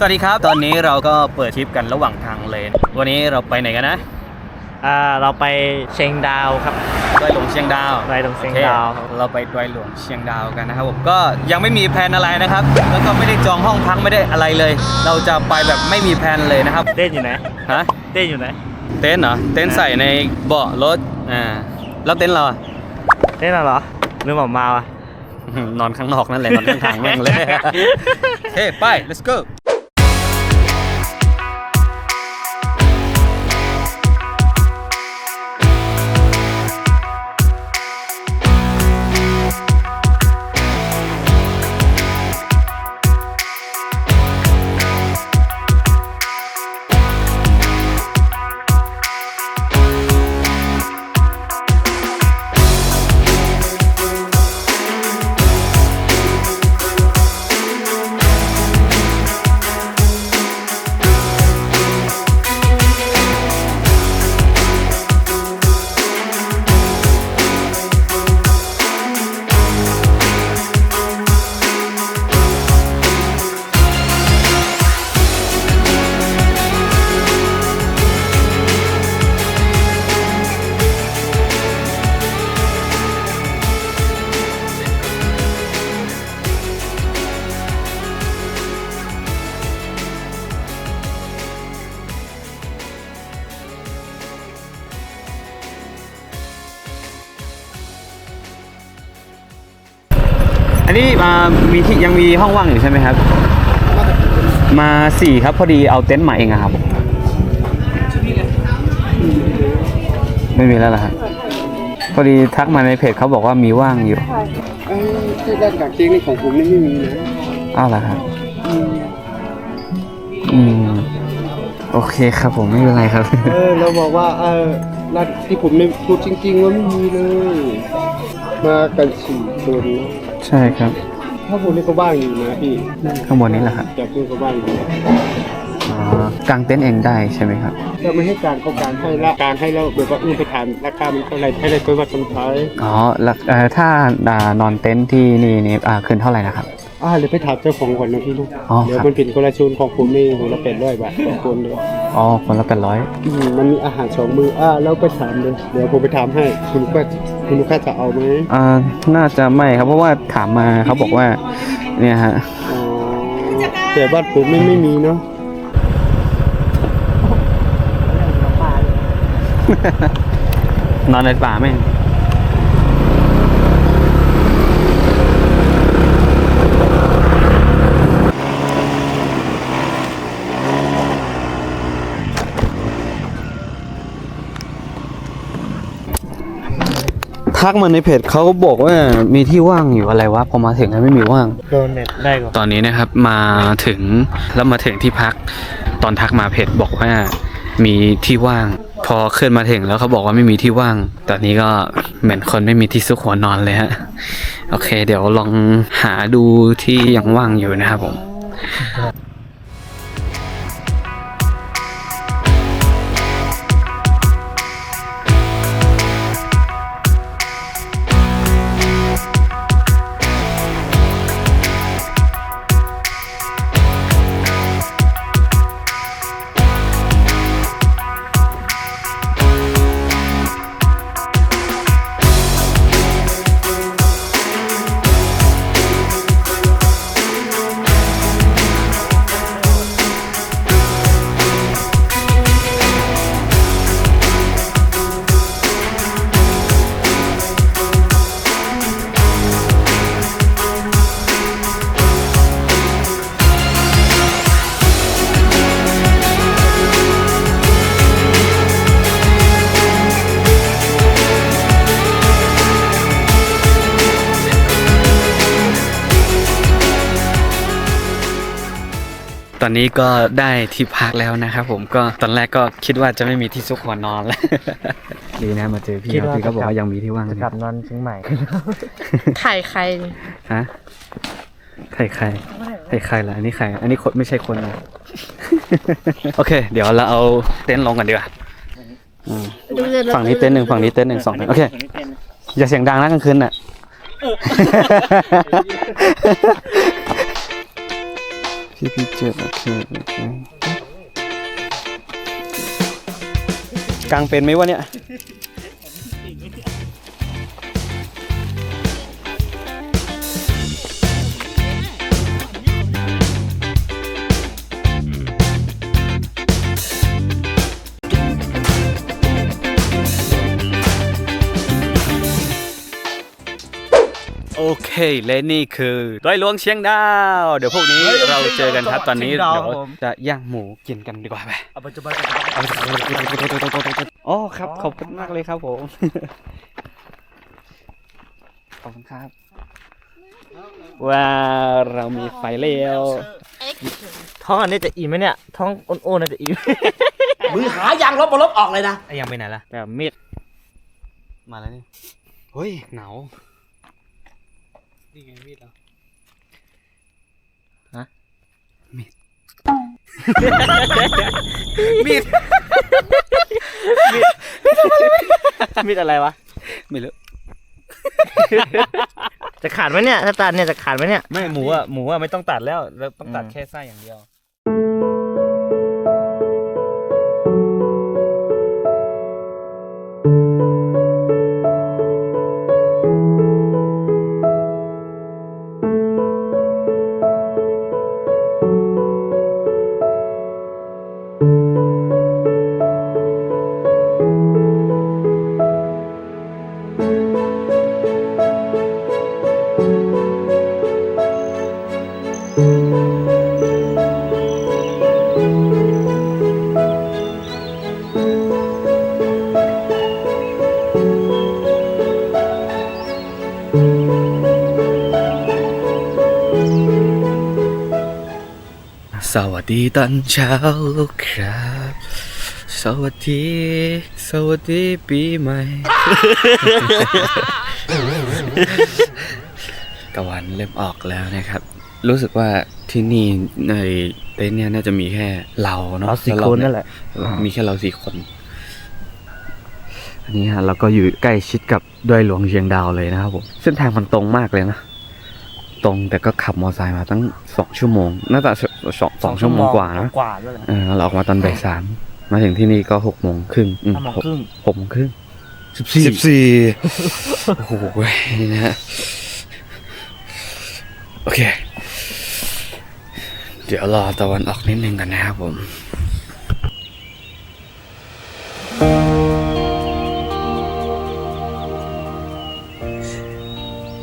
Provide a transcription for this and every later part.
สวัสดีครับ ตอนนี้เราก็เปิดทริปกันระหว่างทางเลยวันนี้เราไปไหนกันนะ อ่าเราไปเชียงดาวครับดอยหลวงเชียงดาวดอยหลวงเชียงโอคดาวครับ เราไปดอยหลวงเชียงดาวกันนะครับผมก็ยังไม่มีแพลนอะไรนะครับ แล้วก็ไม่ได้จองห้องพักไม่ได้อะไรเลย เราจะไปแบบไม่มีแพลนเลยนะครับ เต้นอยู่ไหนฮะเต้นอยู่ไหนเต็นท์เหรอเต็นท์ใส่ในเบาะรถอ่าแล้วเต็นท์เราอะเต้นเหรอหรือหมอมาวะ นอนข้างนอกนั่นแหละนอนข้างทางแม่งเลย เฮ้ไป let's go นี้มามีที่ยังมีห้องว่างอยู่ใช่ไหมครับ มาสี่ครับพอดีเอาเต็นท์มาเองอะครับ ไม่มีแล้วเหรอครับพอดีทักมาในเพจเขาบอกว่ามีว่างอยู่เอ้ยที่ด้านกางเกงนี่ของผมนี่ไม่มีนะอ้าวเหรอครับอืมโอเคครับผมไม่เป็นไรครับ เออเราบอกว่าเออร้านที่ผมไม่พูดจริง ๆ ว่าไม่มีเลย มากันสี่คนนะ ใช่ครับ ถ้าผมนี่ก็ว่างอยู่นะพี่ ข้างบนนี้แหละครับแต่พี่ก็ว่างอยู่อ๋อ กางเต็นท์เองได้ใช่ไหมครับก็ไม่ให้การเขาการให้ละการให้แล้วแบบว่าอือไปถามราคามันเท่าไหร่ให้เลยตัววัดคำท้ายอ๋อแล้วเอ่อถ้าอ่านอนเต็นท์ที่นี่นี่อ่าคืนเท่าไหร่นะครับอ่าเดี๋ยวไปถามเจ้าของก่อนนะพี่ลูกอ๋อเดี๋ยวครับมันเป็นคนละชุนของผมนี่หัวละเป็ดร้อยบาทต่อคนเลยอ๋อคนละแปดร้อยอืมมันมีอาหารสองมืออ่าแล้วไปถามเลยเดี๋ยวผมไปถามให้คุณก็คุณลูกค้าจะเอาไหมอ่าน่าจะไม่ครับเพราะว่าถามมาเขาบอกว่าเนี่ยฮะอ๋อแต่บ้านผมไม่ไม่มีเนาะ นอนในป่าแม่งทักมาในเพจเขาบอกว่ามีที่ว่างอยู่อะไรวะพอมาถึงแล้วไม่มีว่างโดนเน็ตได้ก่อนตอนนี้นะครับมาถึงแล้วมาถึงที่พักตอนทักมาเพจบอกว่า มีที่ว่าง พอขึ้นมาถึงแล้วเขาบอกว่าไม่มีที่ว่าง ตอนนี้ก็เหมือนคนไม่มีที่ซุกหัวนอนเลยฮะ โอเค เดี๋ยวลองหาดูที่ยังว่างอยู่นะครับผม อนนี้ก็ได้ที่พักแล้วนะครับผมก็ตอนแรกก็คิดว่าจะไม่มีที่ซุกหัวนอนแล้วดีนะมาเจอพี่ครับพี่ก็บอกว่ายังมีที่ว่างจะกลับนอนเชียงใหม่ถ่ายใครฮะใครใครใครใครล่ะอันนี้ใครอันนี้คนไม่ใช่คนนะโอเค เดี๋ยวเราเอาเต็นท์ลงกันดีกว่าอืมฝั่งนี้เต็นท์หนึ่งฝั่งนี้เต็นท์หนึ่งสองเต็นท์โอเคอย่าเสียงดังนะกลางคืนน่ะ พี่เจ็ดโอเคโอเคกางเป็นไหมวะเนี่ย โอเค และนี่คือดอยหลวงเชียงดาว เดี๋ยวพวกนี้เราเจอกันครับตอนนี้เชียงดาวเดี๋ยวครับผมจะย่างหมูกินกันดีกว่าไปเอาปัจจุบันอ๋อครับขอบคุณมากเลยครับผมขอบคุณครับว้าวเรามีไฟเลี้ยวท้องอันนี้จะอิ่มไหมเนี่ยท้องโอนๆน่าจะอิ่มมือหายางลบบนลบออกเลยนะไอ้ยังไปไหนล่ะแบบมีดมาแล้วนี่เฮ้ยหนาว นี่ไงมีดเราฮะ มีด มีด มีดอะไรวะ ไม่รู้ จะขาดไหมเนี่ย ถ้าตัดเนี่ยจะขาดไหมเนี่ย ไม่หมูอะหมูอะไม่ต้องตัดแล้ว เราต้องตัดอืม แค่ไส้อย่างเดียว สวัสดีตอนเช้าครับ สวัสดี สวัสดีปีใหม่ ตะวันเริ่มออกแล้วนะครับ รู้สึกว่าที่นี่ในเต็นท์เนี่ยน่าจะมีแค่เราเนาะเราสี่แวคนเยนั่นแหละ มีแค่เราสี่คน อันนี้ฮะเราก็อยู่ใกล้ชิดกับดอยหลวงเชียงดาวเลยนะครับผม เส้นทางมันตรงมากเลยนะ ตรงแต่ก็ขับมอเตอร์ไซค์มาตั้งสองชั่วโมงน่าจะสองสองชั่วโมงกว่านะกว่าด้วยแหละเออเราออกมาตอนบ่ายสามมาถึงที่นี่ก็หกโมงครึ่งอืมห้าโมงหกครึ่งหกโมงครึ่งสิบสี่สิบสี่โอ้โหเว้ยนี่นะฮะโอเค เดี๋ยวรอตะวันออกนิดนึงกันนะครับผม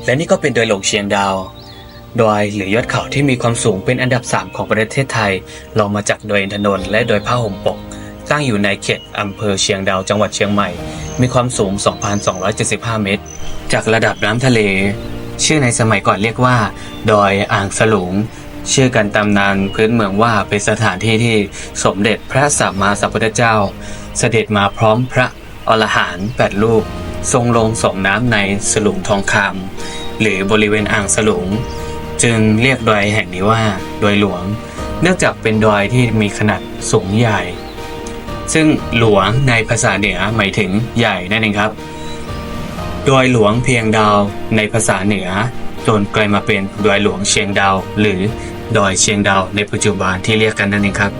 และนี่ก็เป็นดอยหลงเชียงดาว ดอยหรือยอดเขาที่มีความสูงเป็นอันดับ 3 ของประเทศไทยรองมาจากดอยอินทนนท์และดอยผ้าห่มปกตั้งอยู่ในเขตอำเภอเชียงดาวจังหวัดเชียงใหม่ มีความสูง 2,275 เมตร จากระดับน้ำทะเล ชื่อในสมัยก่อนเรียกว่า ดอยอ่างสลุงชื่อกันตำนานพื้นเมืองว่าเป็นสถานที่ที่สมเด็จพระสัมมาสัมพุทธเจ้า เสด็จมาพร้อมพระอรหันต์แปดรูปทรงลงส่งน้ำในสลุงทองคำหรือบริเวณอ่างสลุง จึงเรียกดอยแห่งนี้ว่าดอยหลวง เนื่องจากเป็นดอยที่มีขนาดสูงใหญ่ ซึ่งหลวงในภาษาเหนือหมายถึงใหญ่นั่นเองครับ ดอยหลวงเพียงดาวในภาษาเหนือจนกลายมาเป็นดอยหลวงเชียงดาว หรือดอยเชียงดาวในปัจจุบันที่เรียกกันนั่นเองครับ